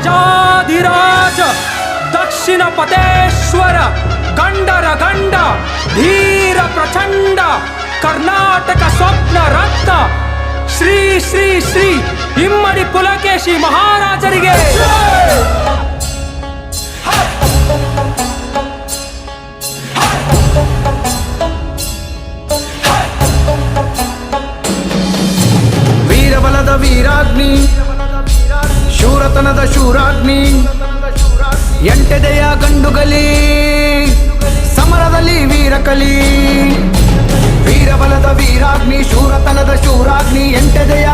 ರಾಜಾಧಿರಾಜ ದಕ್ಷಿಣ ಪತೇಶ್ವರ ಗಂಡರ ಗಂಡ, ಧೀರ ಪ್ರಚಂಡ, ಕರ್ನಾಟಕ ಸ್ವಪ್ನ ರತ್ನ, ಶ್ರೀ ಶ್ರೀ ಶ್ರೀ ಇಮ್ಮಡಿ ಪುಲಕೇಶಿ ಮಹಾರಾಜರಿಗೆ ವೀರಾಗ್ನಿ ಶೂರತನದ ಶೂರಾಗ್ನಿ ಎಂಟೆದೆಯ ಗಂಡುಗಲಿ ಸಮರದಲ್ಲಿ ವೀರಕಲಿ. ವೀರಬಲದ ವೀರಾಗ್ನಿ ಶೂರತನದ ಶೂರಾಗ್ನಿ ಎಂಟೆದೆಯ